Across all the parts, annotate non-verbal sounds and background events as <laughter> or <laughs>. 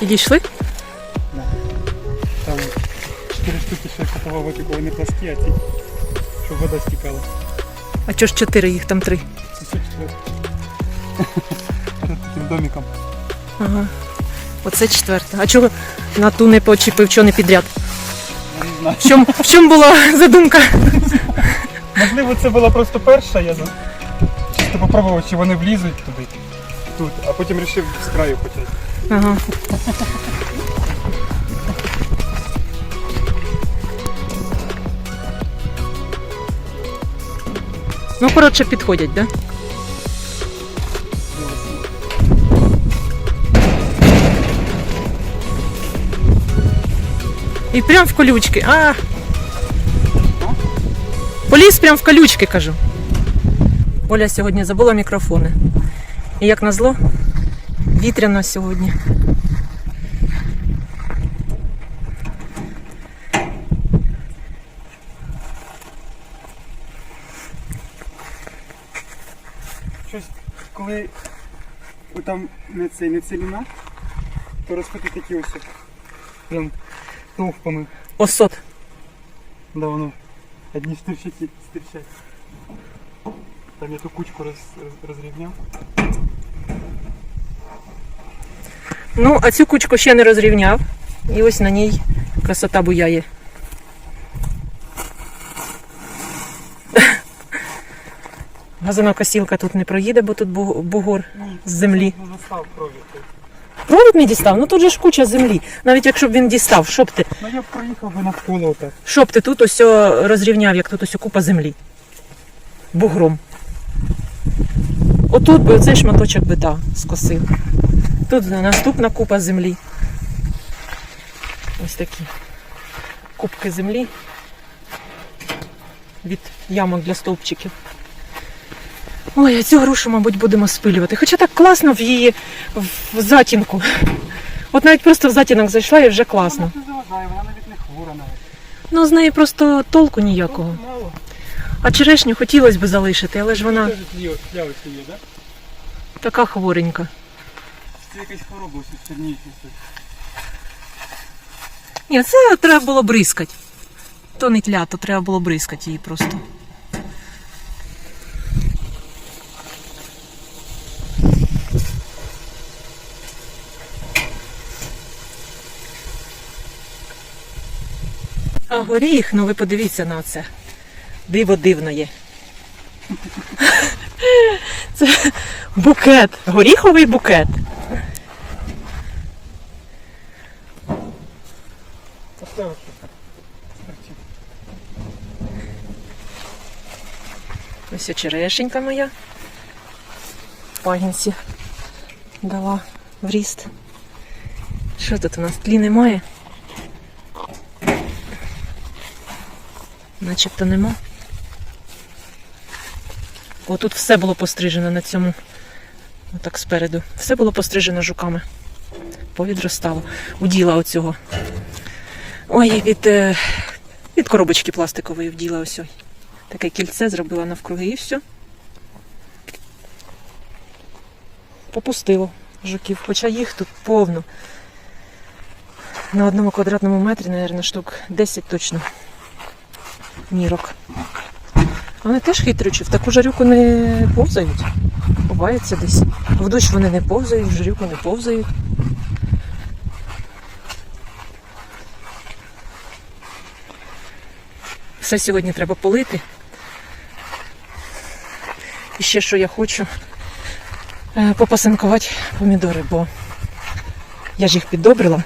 Підійшли? Да. Там чотири штуки, що я купував опіку, вони пласкі, а ці, щоб вода стікала. А чого ж чотири, їх там три? Це все четверте. <laughs> Перед таким домиком. Ага. Оце четверте. А чого на ту не почепив, чого не підряд? Не знаю. В чому, в чому була <laughs> задумка? Можливо, це була просто перша, я за... чисто попробував, чи вони влізуть туди. Тут, а потім вирішив з краю почати. Ага. Ну, коротше, підходять? Да? І прям в колючки. А. Поліз прям в колючки, кажу. Оля сьогодні забула мікрофони. І як назло, вітряно сьогодні. Щось, коли там не цей, не целіна, то розходи такі ось прям товпами. Осот. Да, воно одні штирчать і стирчать. Там я ту кучку роз, роз, розрівняв. Ну, а цю кучку ще не розрівняв. І ось на ній красота буяє. <laughs> Газонокосілка тут не проїде, бо тут бугор з землі. Ну. Провід не дістав, ну тут же ж куча землі. Навіть якщо б він дістав, що б ти, Ну я б проїхав би навколо отак. що б ти тут ось розрівняв, як тут ось купа землі. Бугром. Отут би оцей шматочок би да, скосив. Тут наступна купа землі. Ось такі кубки землі від ямок для стовпчиків. Ой, а цю грушу, мабуть, будемо спилювати. Хоча так класно в її в затінку. От навіть просто в затінок зайшла і вже класно. Вона не заважає, вона навіть не хвора навіть. Ну, з неї просто толку ніякого. Мало. А черешню хотілося б залишити, але ж вона Теж є, така хворенька. Це якась хвороба ось сильніша. Ні, це треба було бризкати. То не тля, то треба було бризкати її просто. А горіх, ну ви подивіться на це. Диво дивно є. <laughs> Це букет, горіховий букет. Ось черешенька моя. Пагінці дала в ріст. Що тут у нас? Тлі немає? Начебто нема. О, тут все було пострижено на цьому. Отак спереду. Все було пострижено жуками. Повідростало. Уділа оцього. Ой, від, е, від коробочки пластикової вділа ось. Таке кільце зробила навкруги і все. Попустило жуків, хоча їх тут повно. На одному квадратному метрі, мабуть, штук 10 точно. Нірок. Вони теж хитрючі, в таку жарюку не повзають. Ховаються десь. В дощ вони не повзають, в жарюку не повзають. Все сьогодні треба полити. І ще що я хочу е, попасинкувати помідори, бо я ж їх піддобрила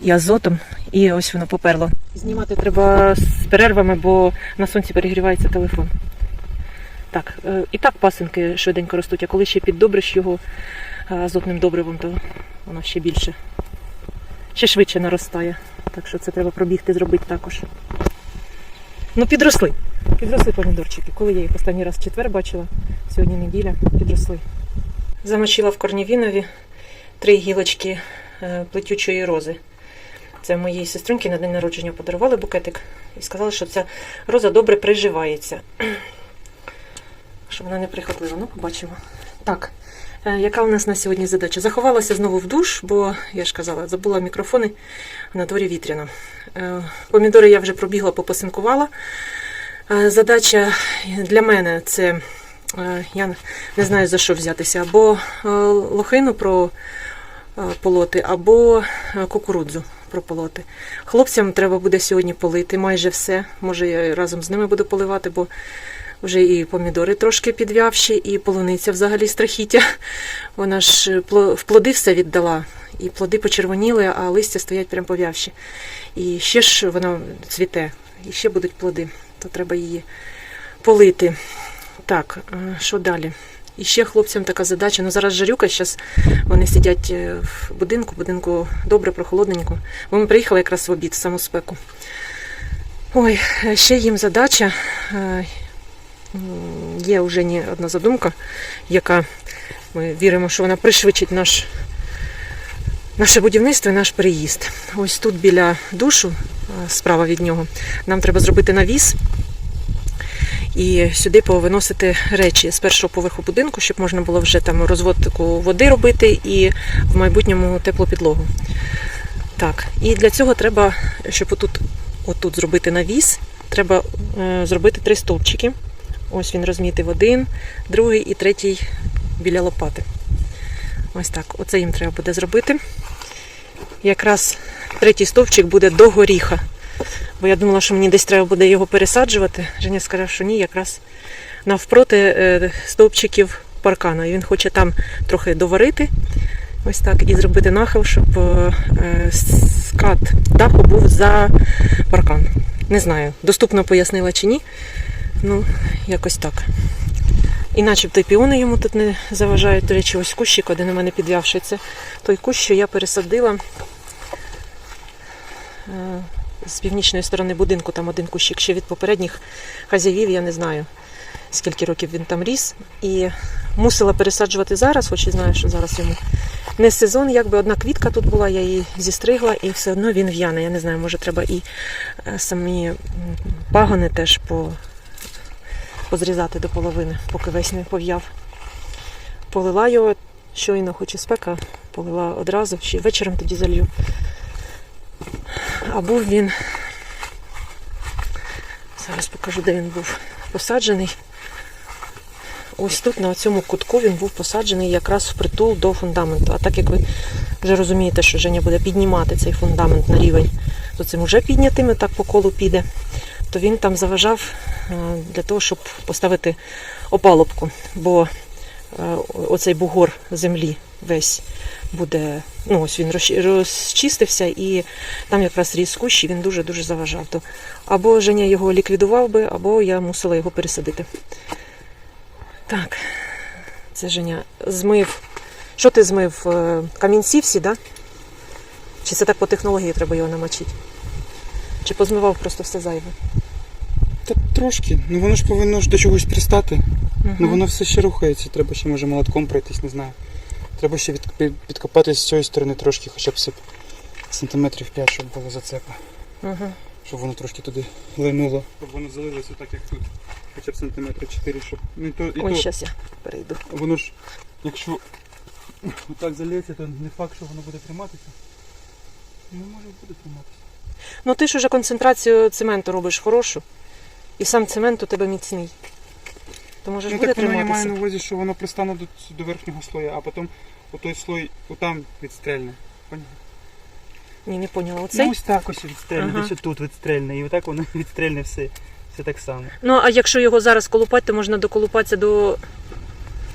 і азотом, і ось воно поперло. Знімати треба з перервами, бо на сонці перегрівається телефон. Так, е, і так пасинки швиденько ростуть, а коли ще піддобриш його е, азотним добривом, то воно ще більше, ще швидше наростає. Так що це треба пробігти, зробити також. Ну, підросли. Підросли помідорчики. Коли я їх останній раз в четвер бачила, сьогодні неділя, підросли. Замочила в корнівінові три гілочки е, плетючої рози. Це моїй сестринки на день народження подарували букетик і сказали, що ця роза добре приживається. Щоб вона не прихоплива. Ну, побачимо. Так, е, яка у нас на сьогодні задача? Заховалася знову в душ, бо я ж казала, забула мікрофони на дворі вітряно. Е, Помідори я вже пробігла, попосинкувала. Е, Задача для мене це е, я не знаю за що взятися, або е, лохину про полоти, або кукурудзу прополоти. Хлопцям треба буде сьогодні полити майже все. Може, я разом з ними буду поливати, бо вже і помідори трошки підв'явші, і полуниця взагалі страхіття. Вона ж в плоди все віддала. І плоди почервоніли, а листя стоять прям пов'явші. І ще ж вона цвіте, і ще будуть плоди, то треба її полити. Так, е, що далі? І ще хлопцям така задача. Ну зараз жарюка, зараз вони сидять е, в будинку, будинку добре, прохолодненько. Бо ми приїхали якраз в обід, в саму спеку. Ой, е, ще їм задача. Є вже не одна задумка, яка ми віримо, що вона пришвидшить наш, наше будівництво і наш переїзд. Ось тут біля душу, справа від нього, нам треба зробити навіс і сюди повиносити речі з першого поверху будинку, щоб можна було вже там розводку води робити і в майбутньому теплу підлогу. Так, і для цього треба, щоб отут, отут зробити навіс, треба е, зробити три стовпчики. Ось він розмітив один, другий і третій біля лопати. Ось так. Оце їм треба буде зробити. Якраз третій стовпчик буде до горіха. Бо я думала, що мені десь треба буде його пересаджувати. Женя сказав, що ні, якраз навпроти е, стовпчиків паркану. І він хоче там трохи доварити. Ось так, і зробити нахил, щоб е, скат даху був за паркан. Не знаю, доступно пояснила чи ні. Ну, якось так. І начебто й піони йому тут не заважають. До речі, ось кущик один у мене підв'явший. Це той кущ, що я пересадила е, з північної сторони будинку, там один кущик ще від попередніх хазяїв, я не знаю, скільки років він там ріс. І мусила пересаджувати зараз, хоч і знаю, що зараз йому не сезон, якби одна квітка тут була, я її зістригла, і все одно він в'яне. Я не знаю, може треба і е, самі пагони теж по, позрізати до половини, поки весь не пов'яв. Полила його щойно, хоч і спека, полила одразу, ще вечором тоді залью. А був він. Зараз покажу, де він був посаджений. Ось тут, на цьому кутку, він був посаджений якраз впритул до фундаменту. А так як ви вже розумієте, що Женя буде піднімати цей фундамент на рівень, то цим вже піднятим, і так по колу піде, то він там заважав для того, щоб поставити опалубку. Бо е, оцей бугор землі весь буде, ну ось він розчистився і там якраз ріс кущ, він дуже-дуже заважав. То або Женя його ліквідував би, або я мусила його пересадити. Так, це Женя змив. Що ти змив? Е, Камінці всі, да? Чи це так по технології треба його намочити? Чи позмивав просто все зайве? Та трошки. Ну воно ж повинно ж до чогось пристати. Мгм. Ну воно все ще рухається, треба ще може молотком пройтись, не знаю. Треба ще від, під- підкопати з цієї сторони трошки, хоча б сип- сантиметрів 5, щоб було зацепа. Мгм. Щоб воно трошки туди линуло. Щоб воно залилося так, як тут. Хоча б сантиметри 4, щоб. Ну і то, і Ой, то зараз я перейду. воно ж, якщо так залється, то не факт, що воно буде триматися. Ну може буде триматися. Ну ти ж уже концентрацію цементу робиш хорошу, і сам цемент у тебе міцний. То може ж Ну буде так воно я маю на увазі, що воно пристане до, до верхнього слою, а потім отой слой отам відстрельне. Поняв? Ні, не поняла. Оцей? Ну ось так ось відстрельне, Ага. десь тут відстрельне, і отак воно <laughs> відстрельне все. Все так само. Ну, а якщо його зараз колупати, то можна доколупатися до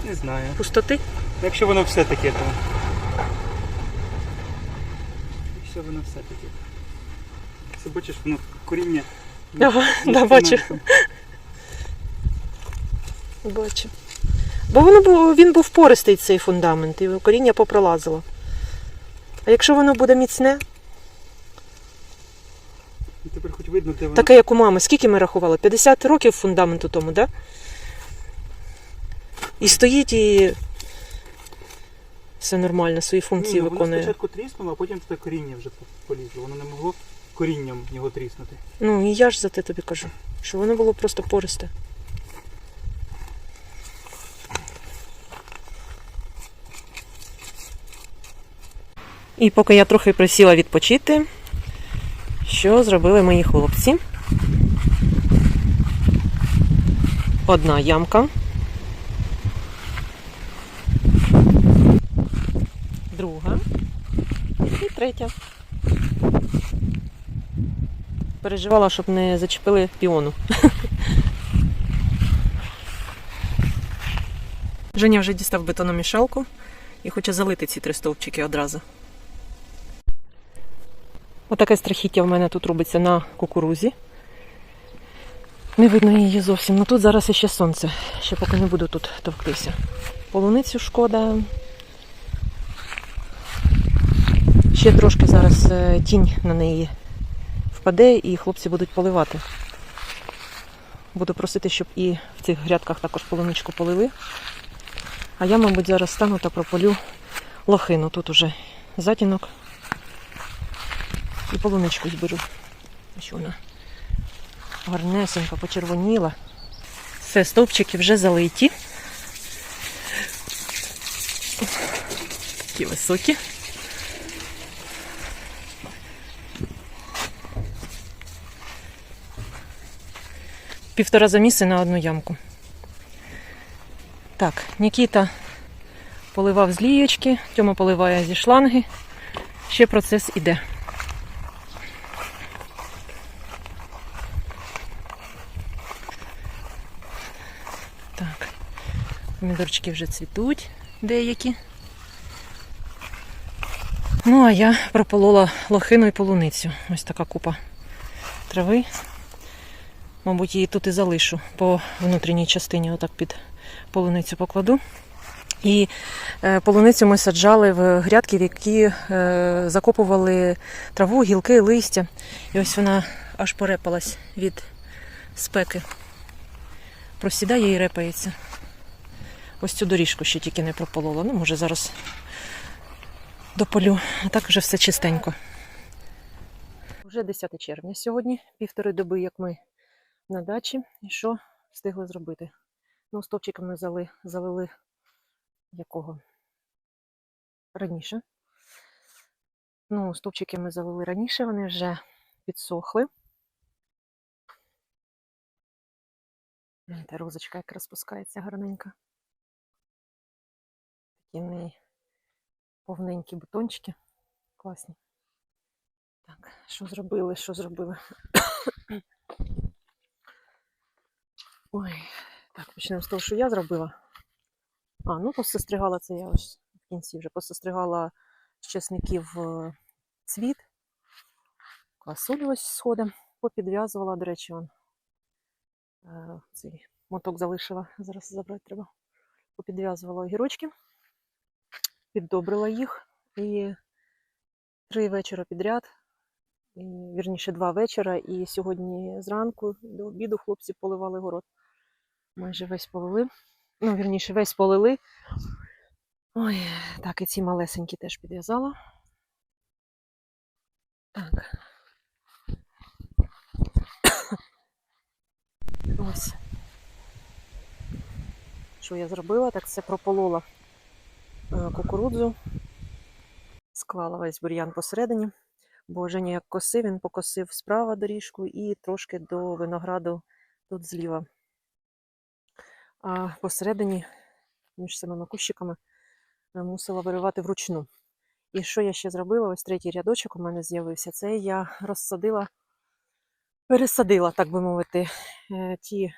Не знаю. пустоти. Якщо воно все таке, то. Якщо воно все таке. Це бачиш, воно коріння. Ага, да, бачу. Бачу. Бо воно був, він був пористий цей фундамент, і коріння попролазило. А якщо воно буде міцне, І тепер хоч видно, де воно. таке як у мами, скільки ми рахували? 50 років фундаменту тому, так? Да? І стоїть і все нормально, свої функції Ні, ну, воно виконує. спочатку тріснуло, а потім туди коріння вже полізло. Воно не могло корінням його тріснути. Ну і я ж за те тобі кажу, що воно було просто пористе. І поки я трохи присіла відпочити, що зробили мої хлопці? Одна ямка. Друга і третя. Переживала, щоб не зачепили піону. <laughs> Женя вже дістав бетономішалку і хоче залити ці три стовпчики одразу. Отаке страхіття в мене тут робиться на кукурузі. Не видно її зовсім. Ну тут зараз іще сонце. Ще поки не буду тут товктися. Полуницю шкода. Ще трошки зараз е, тінь на неї впаде і хлопці будуть поливати. Буду просити, щоб і в цих грядках також полуничку полили. А я, мабуть, зараз стану та прополю лохину. Тут уже затінок. І полуничку зберу. Ось вона гарнесенько почервоніла. Все, стовпчики вже залиті. Такі високі. Півтора заміси на одну ямку. Так, Нікіта поливав з лієчки, Тьома поливає зі шланги. Ще процес іде. Так, помідорчики вже цвітуть деякі. Ну, а я прополола лохину і полуницю. Ось така купа трави. Мабуть, її тут і залишу по внутрішній частині, отак під полуницю покладу. І е, полуницю ми саджали в грядки, в які е, закопували траву, гілки, листя. І ось вона аж порепалась від спеки. Просідає і репається. Ось цю доріжку ще тільки не прополола. Ну, може, зараз дополю. А так вже все чистенько. Вже 10 червня сьогодні, півтори доби, як ми на дачі. І що встигли зробити? Ну, стовпчиками зали, залили якого? Раніше. Ну, стовпчики ми залили раніше, вони вже підсохли. Та розочка як розпускається гарненько. Такі в неї повненькі бутончики. Класні. Так, що зробили, що зробили? Ой, так, почнемо з того, що я зробила. А, ну посостригала це я ось в кінці вже посостригала з чесників е, цвіт. Квасолю ось сходом, попідв'язувала, до речі, он, е, цей моток залишила, зараз забрати треба. Попідв'язувала огірочки, піддобрила їх і три вечора підряд, і, вірніше два вечора, і сьогодні зранку до обіду хлопці поливали город. Майже весь полили. Ну, вірніше, весь полили. Ой, так, і ці малесенькі теж підв'язала. Так. Ось. Що я зробила? Так це прополола е, кукурудзу, склала весь бур'ян посередині, бо Женя як косив, він покосив справа доріжку і трошки до винограду тут зліва. А посередині, між самими кущиками, е, мусила виривати вручну. І що я ще зробила? Ось третій рядочок у мене з'явився. Це я розсадила, пересадила, так би мовити, е, ті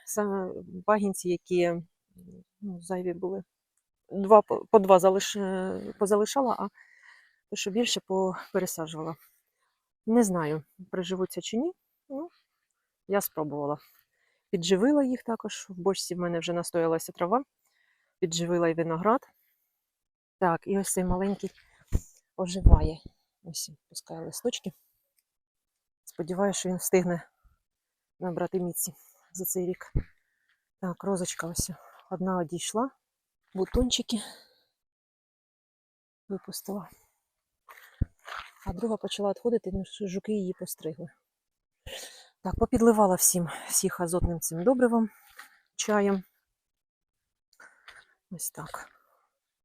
багінці, які ну, зайві були. Два, по два залиш, е, позалишала, а те, що більше пересаджувала. Не знаю, приживуться чи ні. Ну, я спробувала. Підживила їх також. В бочці в мене вже настоялася трава. Підживила і виноград. Так, і ось цей маленький оживає. Ось пускає листочки. Сподіваюся, що він встигне набрати міці за цей рік. Так, розочка ось одна одійшла. Бутончики випустила. А друга почала відходити, тому що жуки її постригли. Так, попідливала всім всіх азотним цим добривом, чаєм. Ось так.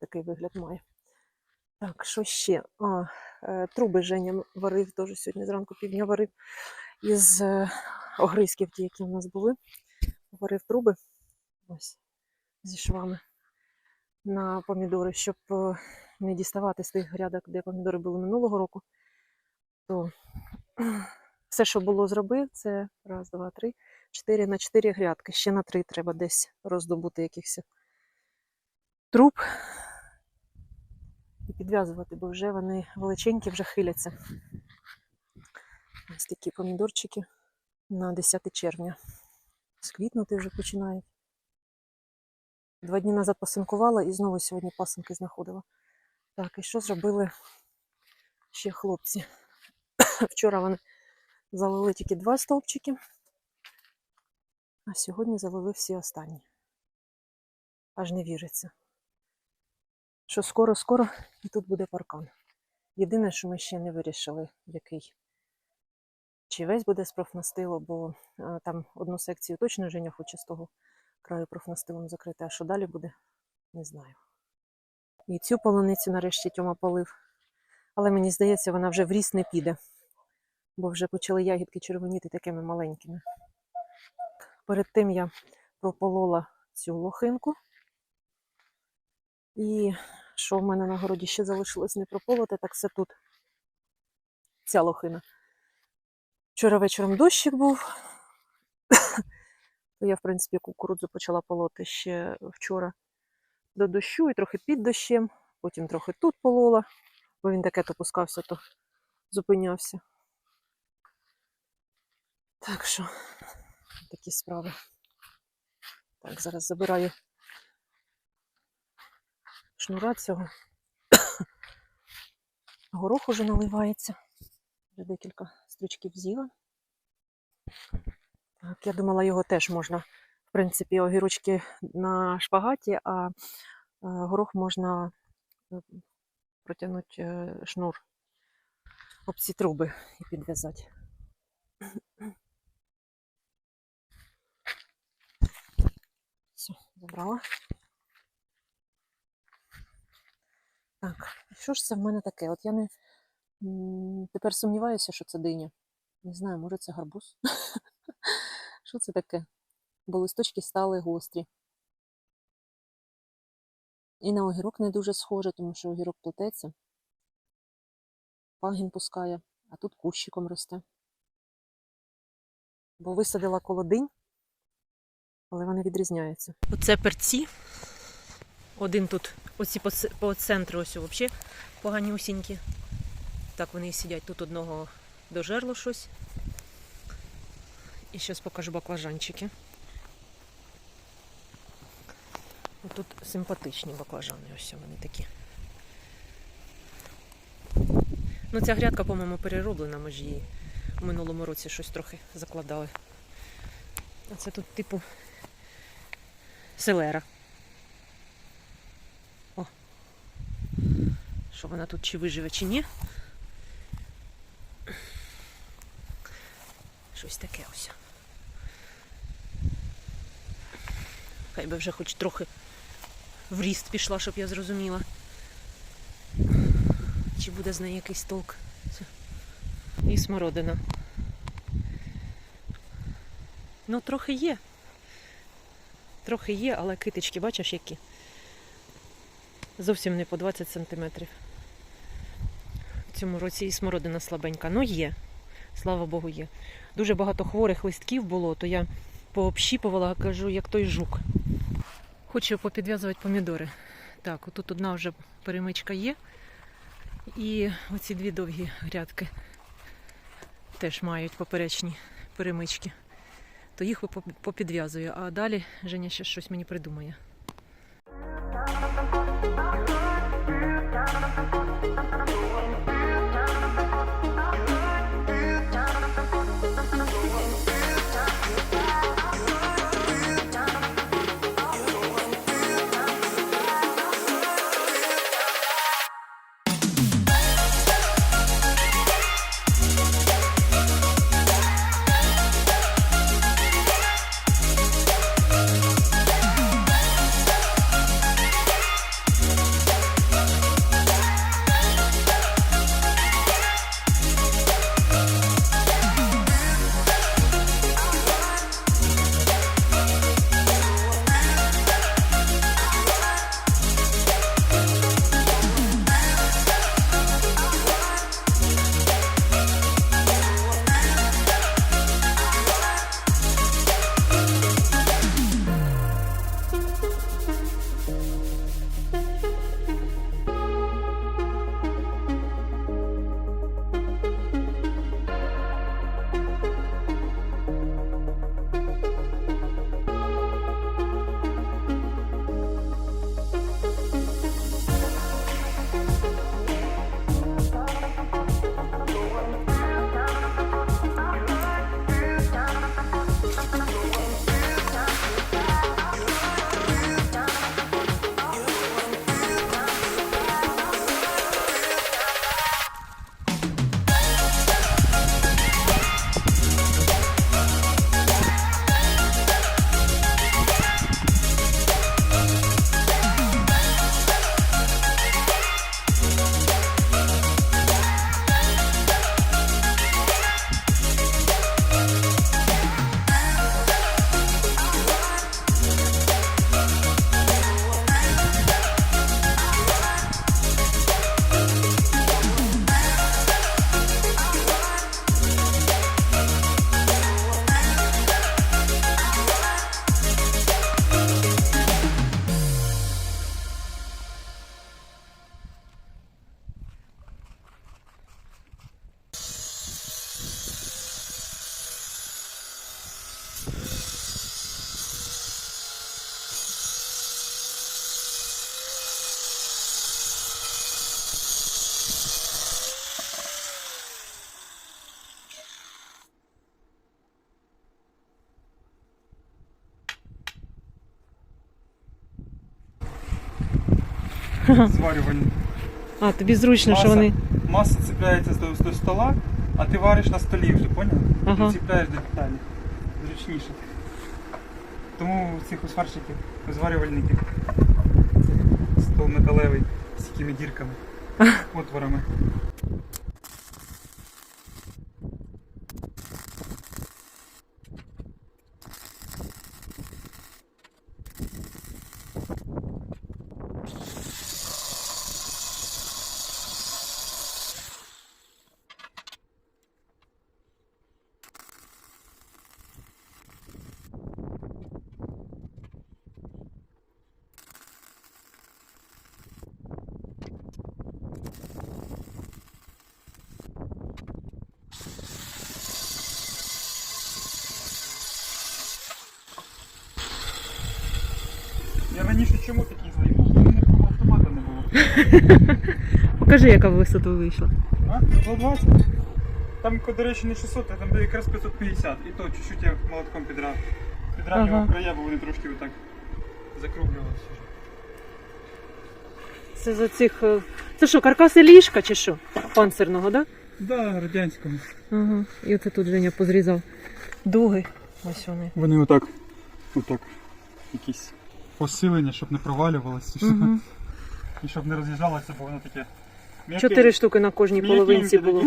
Такий вигляд має. Так, що ще? А, е, труби Женя варив, теж сьогодні зранку півдня варив із е, огризків, ті, які в нас були. Варив труби ось зі швами на помідори, щоб е, не діставати з тих грядок, де помідори були минулого року. То все, що було зробив, це раз, два, три, чотири на чотири грядки. Ще на три треба десь роздобути якихось труб і підв'язувати, бо вже вони величенькі, вже хиляться. Ось такі помідорчики на 10 червня. Сквітнути вже починають. Два дні назад пасинкувала і знову сьогодні пасинки знаходила. Так, і що зробили ще хлопці? <coughs> Вчора вони залили тільки два стовпчики, а сьогодні залили всі останні. Аж не віриться. Що скоро-скоро і тут буде паркан. Єдине, що ми ще не вирішили, який. Чи весь буде з профнастилу, бо а, там одну секцію точно Женя хоче з того краю профнастилом закрити, а що далі буде, не знаю. І цю полуницю нарешті Тьома полив. Але мені здається, вона вже в ріс не піде, бо вже почали ягідки червоніти такими маленькими. Перед тим я прополола цю лохинку. І що в мене на городі ще залишилось не прополоти, так це тут ця лохина. Вчора вечором дощик був. <coughs> Я, в принципі, кукурудзу почала полоти ще вчора до дощу і трохи під дощем. Потім трохи тут полола, бо він таке то пускався, то зупинявся. Так що, такі справи. Так, зараз забираю шнура цього. <coughs> Горох уже наливається. Вже декілька стрічків з'їла. Так, я думала, його теж можна, в принципі, огірочки на шпагаті, а е, горох можна е, протягнути е, шнур об ці труби і підв'язати. Все, забрала. Так, що ж це в мене таке? От я не тепер сумніваюся, що це диня. Не знаю, може це гарбуз. <laughs> Що це таке? Бо листочки стали гострі. І на огірок не дуже схоже, тому що огірок плететься. Пагін пускає, а тут кущиком росте. Бо висадила колодинь, але вони відрізняються. Оце перці. Один тут, оці по, центру ось взагалі поганюсінькі. Так вони і сидять. Тут одного дожерло щось. І зараз покажу баклажанчики. Тут симпатичні баклажани, ось вони такі. Ну, ця грядка, по-моєму, перероблена, ми ж її в минулому році щось трохи закладали. А це тут типу селера. О. Що вона тут чи виживе, чи ні? Щось таке ось. Хай би вже хоч трохи в ріст пішла, щоб я зрозуміла. Чи буде з неї якийсь толк. І смородина. Ну, трохи є. Трохи є, але китички, бачиш, які? Зовсім не по 20 сантиметрів. В цьому році і смородина слабенька. Ну є. Слава Богу, є. Дуже багато хворих листків було, то я пообщіпувала, кажу, як той жук. Хочу попідв'язувати помідори. Так, отут одна вже перемичка є. І оці дві довгі грядки теж мають поперечні перемички. То їх поп- попідв'язую, а далі Женя ще щось мені придумає. Зварювальні. А, тобі зручно, що вони. Маса цепляється до, до стола, а ти вариш на столі вже, поняв? Ага. Ти ціпляєш до деталі. Зручніше. Тому у цих сварщиків, у зварювальників стол металевий з такими дірками, отворами. Я раніше чому? У такого автомата не було. <laughs> Покажи, яка висота вийшла. А? 120? Там, до речі, не 600, а там де якраз 550. І то чуть-чуть я молотком підрав. Підравнював Ага. края, бо вони трошки отак закруглювалися. Це за цих. е, Це що, каркаси ліжка чи що? Панцирного, так? Да, радянському. Ага. І оце тут Женя позрізав дуги. Ось вони. Вони отак, отак, якісь посилення, щоб не провалювалося, Угу. і щоб не роз'їжджалося, бо воно таке. м'яке. Чотири штуки на кожній М'якеньке половинці таке. було.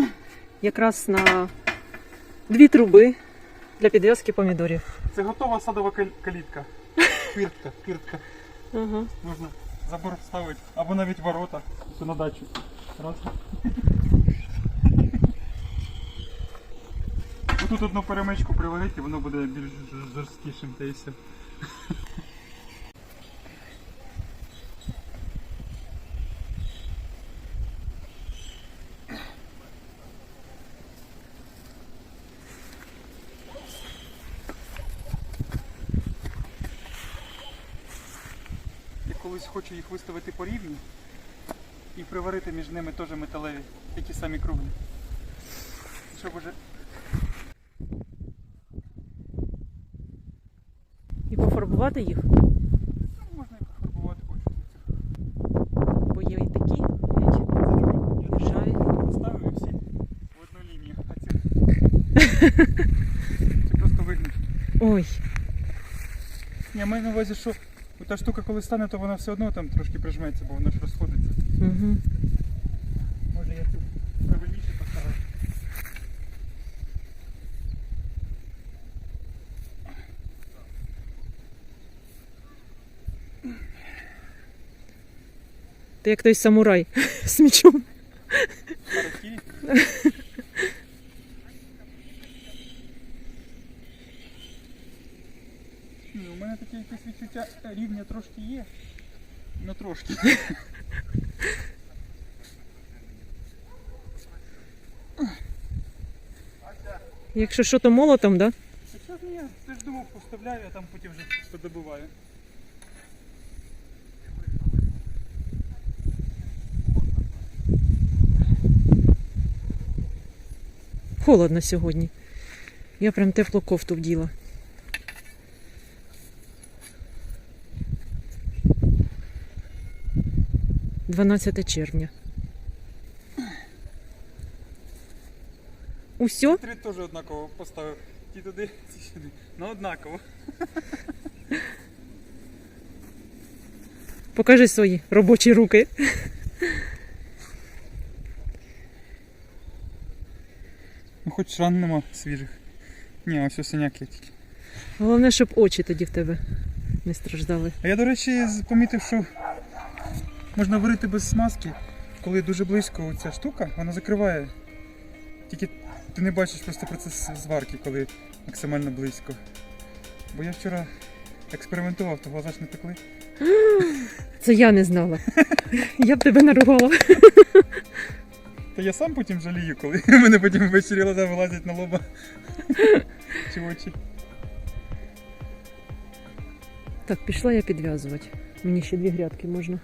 Якраз на дві труби для підв'язки помідорів. Це готова садова кал- калітка. Фіртка, фіртка. Ага. Можна забор вставити, або навіть ворота Це на дачу. Раз. Тут одну перемичку приварити, воно буде більш жорсткішим та і все. Я колись хочу їх виставити по рівні і приварити між ними теж металеві, такі самі круглі. Щоб уже І пофарбувати їх, ну, можна і пофарбувати хочу. бо є і такі. Я Ржаві. поставив і всі в одну лінію. А ці... <laughs> це просто вигнуть. Ой, Ні, маю на увазі, що та штука коли стане, то вона все одно там трошки прижметься, бо воно ж розходиться. угу. Може я тут правильніше поставив. ти як той самурай <laughs> з мечом. Харакірі. Таке якесь відчуття рівня трошки є. Ну трошки. Якщо що, то молотом, да? Хоча ні, ти ж думав поставляю, а там потім вже подобуваю. Холодно сьогодні. Я прям теплу кофту вділа. Дванадцяте червня. Усьо? Три теж однаково поставив. Ті туди, ці сюди. Ну однаково. Покажи свої робочі руки. Ну хоч ран нема свіжих. Ні, ось синяк є тільки. Головне, щоб очі тоді в тебе не страждали. А я, до речі, помітив, що можна варити без смазки, коли дуже близько ця штука, вона закриває. Тільки ти не бачиш просто процес зварки, коли максимально близько. Бо я вчора експериментував, то глаза ж не пекли. <gasps> Це я не знала. <laughs> Я б тебе наругала. <laughs> Та я сам потім жалію, коли <laughs> мене потім ввечері глаза вилазять на лоба. Чи очі. Так, пішла я підв'язувати. Мені ще дві грядки можна.